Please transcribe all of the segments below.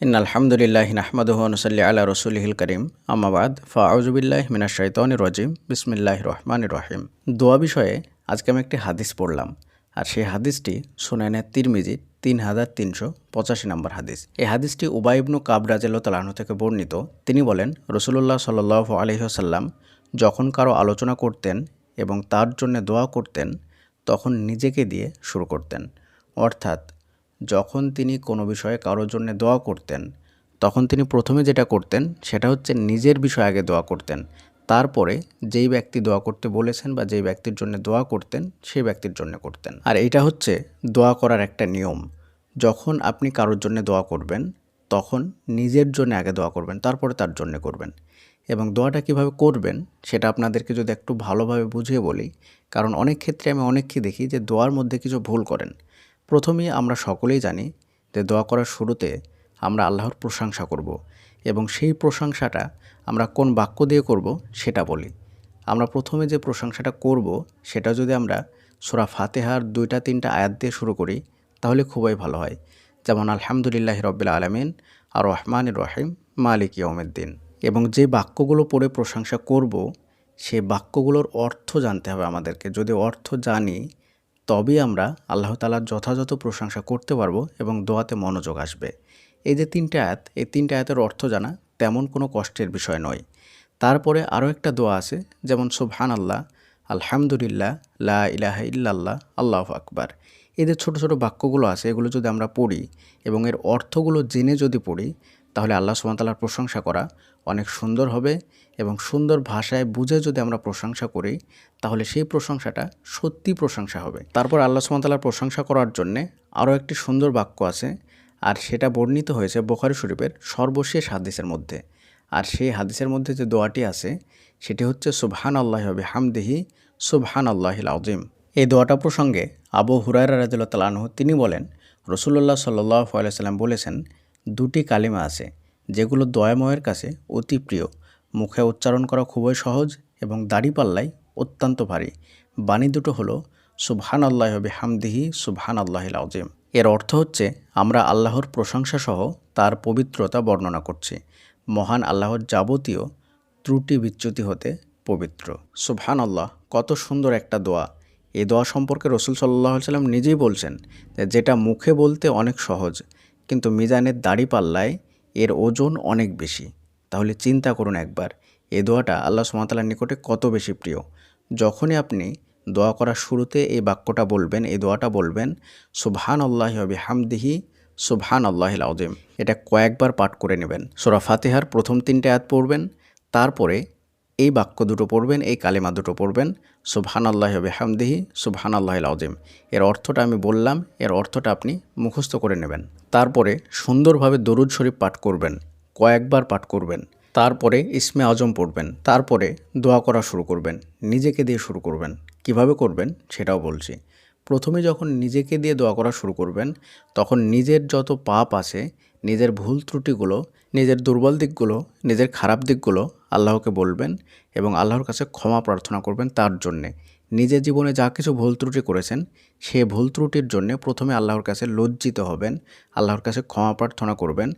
In আলহামদুলিল্লাহ নাহমাদুহ নসল্লি আলা রসুলহিল করিম। আমাবাদ ফাউজুবিল্লাহ মিনা শৈতন রজিম। বিসমিল্লাহ রহমান রহিম। দোয়া বিষয়ে আজকে আমি একটি হাদিস পড়লাম। আর সেই হাদিসটি সুনায়নে তিরমিজি তিন হাজার তিনশো পঁচাশি নম্বর হাদিস। এই হাদিসটি উবাইবনু কাবরাজেল তালাহন থেকে বর্ণিত। তিনি বলেন রসুল্লাহ সাল্ল আলহিহাসাল্লাম যখন কারও আলোচনা করতেন এবং তার জন্য দোয়া করতেন, তখন নিজেকে দিয়ে শুরু করতেন। অর্থাৎ যখন তিনি কোনো বিষয়ে কারোর জন্য দোয়া করতেন, তখন তিনি প্রথমে যেটা করতেন সেটা হচ্ছে নিজের বিষয়ে আগে দোয়া করতেন। তারপরে যেই ব্যক্তি দোয়া করতে বলেছেন বা যেই ব্যক্তির জন্য দোয়া করতেন, সেই ব্যক্তির জন্য করতেন। আর এটা হচ্ছে দোয়া করার একটা নিয়ম। যখন আপনি কারোর জন্য দোয়া করবেন, তখন নিজের জন্য আগে দোয়া করবেন, তারপরে তার জন্য করবেন। এবং দোয়াটা কীভাবে করবেন, সেটা আপনাদেরকে যদি একটু ভালোভাবে বুঝিয়ে বলি, কারণ অনেক ক্ষেত্রে আমি অনেককে দেখি যে দোয়ার মধ্যে কিছু ভুল করেন। প্রথমেই আমরা সকলেই জানি যে দোয়া করার শুরুতে আমরা আল্লাহর প্রশংসা করব এবং সেই প্রশংসাটা আমরা কোন বাক্য দিয়ে করব সেটা বলি। আমরা প্রথমে যে প্রশংসাটা করব সেটা যদি আমরা সোরা ফাতেহার দুইটা, তিনটা আয়াত দিয়ে শুরু করি, তাহলে খুবই ভালো হয়। যেমন, আলহামদুলিল্লাহ রব্বিল আলমিন আর রহমান রহিম, মালিক ইয়মেদ্দিন এবং যে বাক্যগুলো পড়ে প্রশংসা করব, সে বাক্যগুলোর অর্থ জানতে হবে আমাদেরকে। যদি অর্থ জানি তবেই আমরা আল্লাহ তালার যথাযথ প্রশংসা করতে পারব এবং দোয়াতে মনোযোগ আসবে। এই যে তিনটে আয়াত, এই তিনটে আয়াতের অর্থ জানা তেমন কোনো কষ্টের বিষয় নয়। তারপরে আরও একটা দোয়া আছে, যেমন সুবহান আল্লাহ আলহামদুলিল্লাহ, লা ইলাহা ইল্লাল্লাহ, আল্লাহ আকবার। এদের ছোট ছোট বাক্যগুলো আছে, এগুলো যদি আমরা পড়ি এবং এর অর্থগুলো জেনে যদি পড়ি তাহলে আল্লাহ সুমতাল্লার প্রশংসা করা অনেক সুন্দর হবে এবং সুন্দর ভাষায় বুঝে যদি আমরা প্রশংসা করি, তাহলে সেই প্রশংসাটা সত্যি প্রশংসা হবে। তারপর আল্লাহ সুমতাল্লার প্রশংসা করার জন্যে আরও একটি সুন্দর বাক্য আছে, আর সেটা বর্ণিত হয়েছে বোখারি শরীফের সর্বশেষ হাদিসের মধ্যে। আর সেই হাদিসের মধ্যে যে দোয়াটি আছে, সেটি হচ্ছে সুবহান আল্লাহ হবে হামদেহি সুবহান আল্লাহিল আজিম এই দোয়াটা প্রসঙ্গে আবু হুরায়রা রাজুল্লাহ তালাহ তিনি বলেন, রসুল্লাহ সাল্লাহ আলাইসাল্লাম বলেছেন দুটি কালিমা আছে, যেগুলো দয়াময়ের কাছে অতি প্রিয়। মুখে উচ্চারণ করা খুবই সহজ এবং দাড়িপাল্লাই অত্যন্ত ভারী। বাণী দুটো হলো সুবহান আল্লাহ হবে হামদিহি সুবহান আল্লাহিল আজিম এর অর্থ হচ্ছে, আমরা আল্লাহর প্রশংসা সহ তার পবিত্রতা বর্ণনা করছি। মহান আল্লাহর যাবতীয় ত্রুটি বিচ্যুতি হতে পবিত্র। সুবহান আল্লাহ কত সুন্দর একটা দোয়া। এই দোয়া সম্পর্কে রসুল সাল্লাহ সাল্লাম নিজেই বলছেন যেটা মুখে বলতে অনেক সহজ কিন্তু মিজানের দাড়ি পাল্লায় এর ওজন অনেক বেশি। তাহলে চিন্তা করুন একবার, এ দোয়াটা আল্লাহ সুমাতালার নিকটে কত বেশি প্রিয়। যখনই আপনি দোয়া করার শুরুতে এই বাক্যটা বলবেন, এই দোয়াটা বলবেন সুবহান আল্লাহ হবে হামদিহি সুবহান আল্লাহিল আউজিম এটা কয়েকবার পাঠ করে নেবেন। সোরা ফাতেহার প্রথম তিনটে আয়াত পড়বেন, তারপরে এই বাক্য দুটো পড়বেন, এই কালেমা দুটো পড়বেন। সুবহান আল্লাহ হবে হামদিহি সুবহান আল্লাহ আউজিম এর অর্থটা আমি বললাম, এর অর্থটা আপনি মুখস্থ করে নেবেন। তারপরে সুন্দরভাবে দরুদ শরীফ পাঠ করবেন, কয়েকবার পাঠ করবেন। তারপরে ইসমে আজম পড়বেন, তারপরে দোয়া করা শুরু করবেন, নিজেকে দিয়ে শুরু করবেন। কীভাবে করবেন সেটাও বলছি। প্রথমে যখন নিজেকে দিয়ে দোয়া করা শুরু করবেন, তখন নিজের যত পাপ আছে নিজের ভুল ত্রুটিগুলো, নিজের দুর্বল দিকগুলো, নিজের খারাপ দিকগুলো আল্লাহকে বলবেন এবং আল্লাহর কাছে ক্ষমা প্রার্থনা করবেন তার জন্যে। নিজের জীবনে যা কিছু ভুল ত্রুটি করেছেন, সে ভুল ত্রুটির জন্য প্রথমে আল্লাহর কাছে লজ্জিত হবেন, আল্লাহর কাছে ক্ষমা প্রার্থনা করবেন,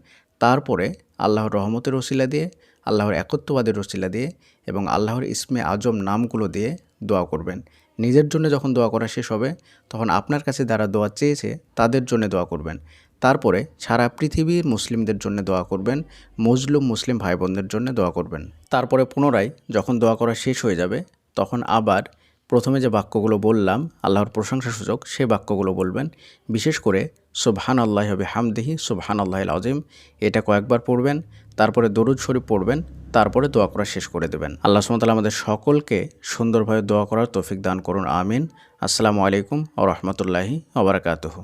তারপরে আল্লাহর রহমতের ওসিলা দিয়ে, আল্লাহর একত্ববাদের ওসিলা দিয়ে এবং আল্লাহর ইসমে আজম নামগুলো দিয়ে দোয়া করবেন। নিজের জন্য যখন দোয়া করা শেষ হবে, তখন আপনার কাছে যারা দোয়া চেয়েছে, তাদের জন্য দোয়া করবেন। তারপরে সারা পৃথিবীর মুসলিমদের জন্য দোয়া করবেন, মজলুম মুসলিম ভাই বোনদের জন্য দোয়া করবেন। তারপরে পুনরায় যখন দোয়া করা শেষ হয়ে যাবে, তখন আবার প্রথমে যে বাক্যগুলো বললাম, আল্লাহর প্রশংসা সূচক সে বাক্যগুলো বলবেন। বিশেষ করে সুবহান আল্লাহ হবে হামদিহি সুবহান আল্লাহ আজিম এটা কয়েকবার পড়বেন, তারপরে দরুদ শরীফ পড়বেন, তারপরে দোয়া করা শেষ করে দেবেন। আল্লাহ সুমতাল আমাদের সকলকে সুন্দরভাবে দোয়া করার তৌফিক দান করুন, আমিন। আসসালামু আলাইকুম ও রহমতুল্লাহি ওবরাকাতহ